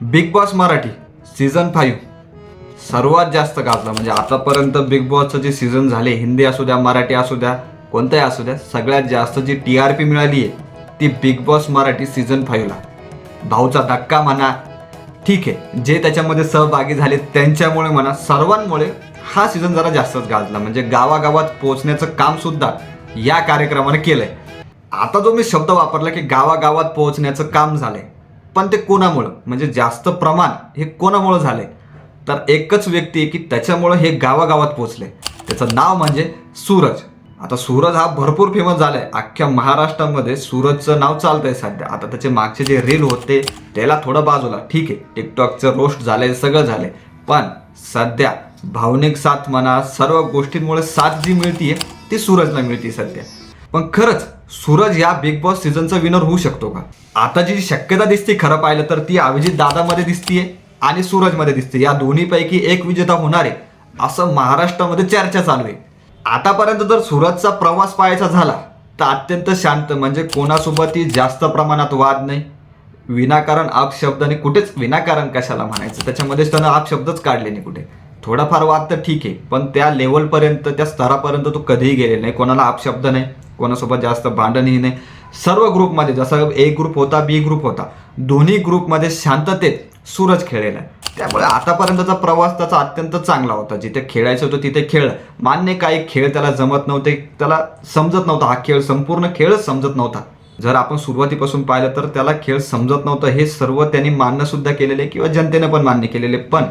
Bigg Boss Marathi season five सर्वात जास्त गाजला. म्हणजे आतापर्यंत बिग बॉसचं जे सीझन झाले हिंदी असू द्या मराठी असू द्या कोणत्याही असू द्या सगळ्यात जास्त जी टी आर पी मिळाली आहे ती बिग बॉस मराठी सीझन फाईव्हला भाऊचा धक्का म्हणा ठीक आहे जे त्याच्यामध्ये सहभागी झाले त्यांच्यामुळे म्हणा सर्वांमुळे हा सीझन जरा जास्तच गाजला. म्हणजे गावागावात पोहोचण्याचं कामसुद्धा या कार्यक्रमाने आहे आता जो मी शब्द वापरला की गावागावात पोहोचण्याचं काम झालं आहे पण ते कोणामुळं? म्हणजे जास्त प्रमाण हे कोणामुळं झालंय? तर एकच व्यक्ती की त्याच्यामुळं हे गावागावात पोहोचले. त्याचं नाव म्हणजे सूरज. आता सूरज हा भरपूर फेमस झालाय. अख्ख्या महाराष्ट्रामध्ये सूरजचं नाव चालतंय सध्या. आता त्याचे मागचे जे रील होते त्याला थोडं बाजूला. ठीक आहे टिकटॉकचं रोस्ट झालंय सगळं झालंय. पण सध्या भावनिक साथ म्हणा सर्व गोष्टींमुळे साथ जी मिळतीये ती सूरजला मिळते सध्या. पण खरंच सूरज या बिग बॉस सीझनचा विनर होऊ शकतो का? आता जी शक्यता दिसते खरं पाहिलं तर ती अभिजित दादामध्ये दिसतीये आणि सूरजमध्ये दिसते या दोन्हीपैकी एक विजेता होणार आहे असं महाराष्ट्रामध्ये चर्चा चालू आहे. आतापर्यंत जर सूरजचा प्रवास पाहायचा झाला तर अत्यंत शांत म्हणजे कोणासोबतही जास्त प्रमाणात वाद नाही. विनाकारण अपशब्दाने कुठेच विनाकारण कशाला म्हणायचं? त्याच्यामध्येच त्यानं अपशब्दच काढले नाही कुठे. थोडाफार वाद तर ठीक आहे पण त्या लेवलपर्यंत त्या स्तरापर्यंत तो कधीही गेलेला नाही. कोणाला अपशब्द नाही. कोणासोबत जास्त भांडणही नाही. सर्व ग्रुपमध्ये जसं ए ग्रुप होता बी ग्रुप होता दोन्ही ग्रुपमध्ये शांततेत सूरज खेळलेला आहे. त्यामुळे आतापर्यंतचा प्रवास त्याचा अत्यंत चांगला होता. जिथे खेळायचं होतं तिथे खेळ. मान्य काही खेळ त्याला जमत नव्हते त्याला समजत नव्हता. हा खेळ संपूर्ण खेळच समजत नव्हता. जर आपण सुरुवातीपासून पाहिलं तर त्याला खेळ समजत नव्हतं हे सर्व त्यांनी मान्य सुद्धा केलेले किंवा जनतेने पण मान्य केलेले. पण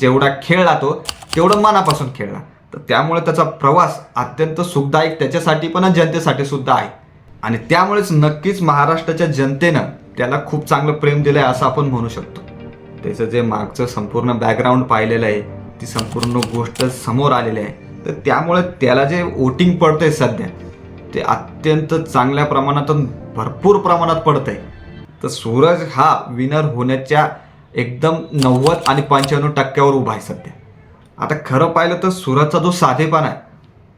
जेवढा खेळला तो तेवढं मनापासून खेळला. तर त्यामुळे त्याचा प्रवास अत्यंत सुखदायक त्याच्यासाठी पण जनतेसाठी सुद्धा आहे. आणि त्यामुळेच नक्कीच महाराष्ट्राच्या जनतेनं त्याला खूप चांगलं प्रेम दिलं आहे असं आपण म्हणू शकतो. त्याचं जे मागचं संपूर्ण बॅकग्राऊंड पाहिलेलं आहे ती संपूर्ण गोष्ट समोर आलेली आहे. तर त्यामुळे त्याला जे वोटिंग पडतंय सध्या ते अत्यंत चांगल्या प्रमाणात भरपूर प्रमाणात पडतंय. तर सूरज हा विनर होण्याच्या एकदम नव्वद आणि पंच्याण्णव टक्क्यावर उभा आहे सध्या. आता खरं पाहिलं तर सुरतचा जो साधेपणा आहे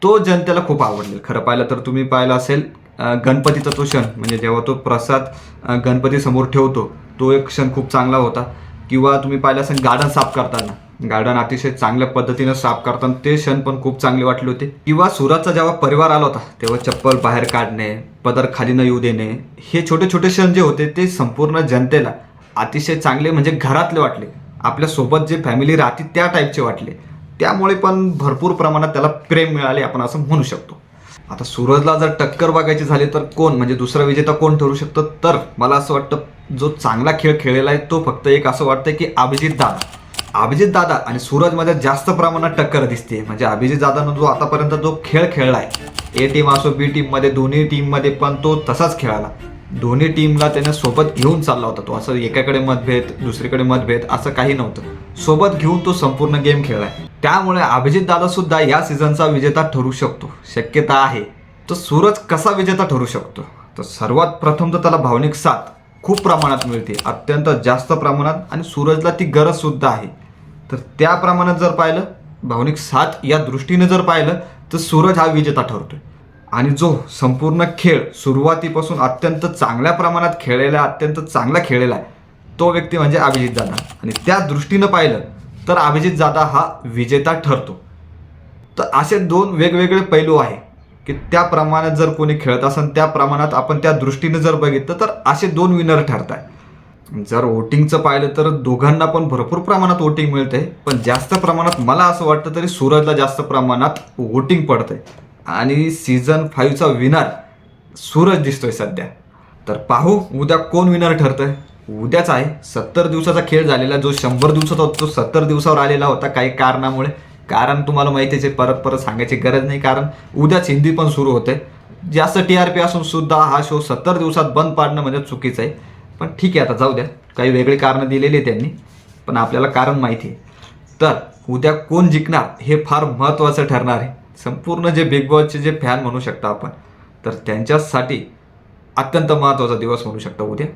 तो जनतेला खूप आवडेल खरं पाहिलं तर तुम्ही पाहिलं असेल गणपतीचा तो क्षण म्हणजे जेव्हा तो प्रसाद गणपतीसमोर ठेवतो तो एक क्षण खूप चांगला होता. किंवा तुम्ही पाहिलं असेल गार्डन साफ करताना. गार्डन अतिशय चांगल्या पद्धतीनं साफ करताना ते क्षण पण खूप चांगले वाटले होते. किंवा सुरतचा जेव्हा परिवार आला होता तेव्हा चप्पल बाहेर काढणे पदर खाली न येऊ देणे हे छोटे छोटे क्षण जे होते ते संपूर्ण जनतेला अतिशय चांगले म्हणजे घरातले वाटले. आपल्यासोबत जे फॅमिली राहते त्या टाईपचे वाटले. त्यामुळे पण भरपूर प्रमाणात त्याला प्रेम मिळाले आपण असं म्हणू शकतो. आता सूरजला जर टक्कर बघायची झाली तर कोण? म्हणजे दुसरा विजेता कोण ठरू शकतं? तर मला असं वाटतं जो चांगला खेळ खेळलेला आहे तो फक्त एक असं वाटतं की अभिजित दादा. अभिजित दादा आणि सूरजमध्ये जास्त प्रमाणात टक्कर दिसते. म्हणजे अभिजित दादानं जो आतापर्यंत जो खेळ खेळला आहे ए टीम असो बी टीममध्ये दोन्ही टीममध्ये पण तो तसाच खेळाला. दोन्ही टीमला त्याने सोबत घेऊन चालला होता तो. असं एकाकडे मतभेद दुसरीकडे मतभेद असं काही नव्हतं. सोबत घेऊन तो संपूर्ण गेम खेळलाय. त्यामुळे अभिजित दादा सुद्धा या सीझनचा विजेता ठरू शकतो. शक्यता आहे. तर सूरज कसा विजेता ठरू शकतो? तर सर्वात प्रथम तर त्याला भावनिक साथ खूप प्रमाणात मिळते. अत्यंत जास्त प्रमाणात आणि सूरजला ती गरज सुद्धा आहे. तर त्या प्रमाणात जर पाहिलं भावनिक साथ या दृष्टीने जर पाहिलं तर सूरज हा विजेता ठरतोय. आणि जो संपूर्ण खेळ सुरुवातीपासून अत्यंत चांगल्या प्रमाणात खेळलेला आहे, अत्यंत चांगला खेळलेला आहे तो व्यक्ती म्हणजे अभिजित दादा आणि त्या दृष्टीनं पाहिलं तर अभिजित दादा हा विजेता ठरतो. तर असे दोन वेगवेगळे पैलू आहे की त्या प्रमाणात जर कोणी खेळत असेल त्या प्रमाणात आपण त्या दृष्टीने जर बघितलं तर असे दोन विनर ठरत आहे जर वोटिंगचं पाहिलं तर दोघांना पण भरपूर प्रमाणात वोटिंग मिळते पण जास्त प्रमाणात मला असं वाटतं तरी सूरजला जास्त प्रमाणात वोटिंग पडतंय. आणि सीझन फाईव्हचा विनर सूरज दिसतोय सध्या. तर पाहू उद्या कोण विनर ठरतंय. उद्याच आहे. सत्तर दिवसाचा खेळ झालेला जो शंभर दिवसाचा होता तो सत्तर दिवसावर आलेला होता काही कारणामुळे. कारण तुम्हाला माहितीच आहे परत परत सांगायची गरज नाही. कारण उद्याच हिंदी पण सुरू होते जास्त टी आर पी असून सुद्धा हा शो सत्तर दिवसात बंद पाडणं म्हणजे चुकीचं आहे. पण ठीक आहे आता जाऊ द्या. काही वेगळी कारणं दिलेली त्यांनी. पण आपल्याला कारण माहिती आहे. तर उद्या कोण जिंकणार हे फार महत्त्वाचं ठरणार आहे. संपूर्ण जे बिग बॉसचे जे फॅन म्हणू शकता आपण तर त्यांच्यासाठी अत्यंत महत्त्वाचा दिवस म्हणू शकता उद्या.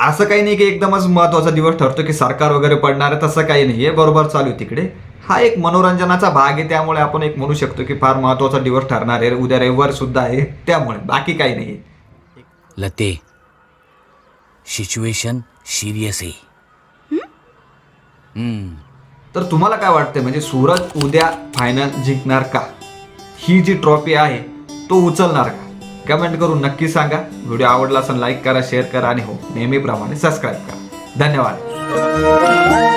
असं काही नाही की एकदमच महत्त्वाचा दिवस ठरतो की सरकार वगैरे पडणार आहे तसं काही नाही. आहे बरोबर चालू आहे तिकडे. हा एक मनोरंजनाचा भाग आहे त्यामुळे आपण एक म्हणू शकतो की फार महत्त्वाचा दिवस ठरणार आहे. उद्या रविवार सुद्धा आहे त्यामुळे बाकी काही नाही. आहे लते सिच्युएशन सिरियस आहे. तर तुम्हाला काय वाटतंय? म्हणजे सूरज उद्या फायनल जिंकणार का? ही जी ट्रॉफी आहे तो उचलणार का? कमेंट करून नक्की सांगा. व्हिडिओ आवडला असेल लाईक करा शेअर करा आणि हो नेहमीप्रमाणे सबस्क्राईब करा. धन्यवाद.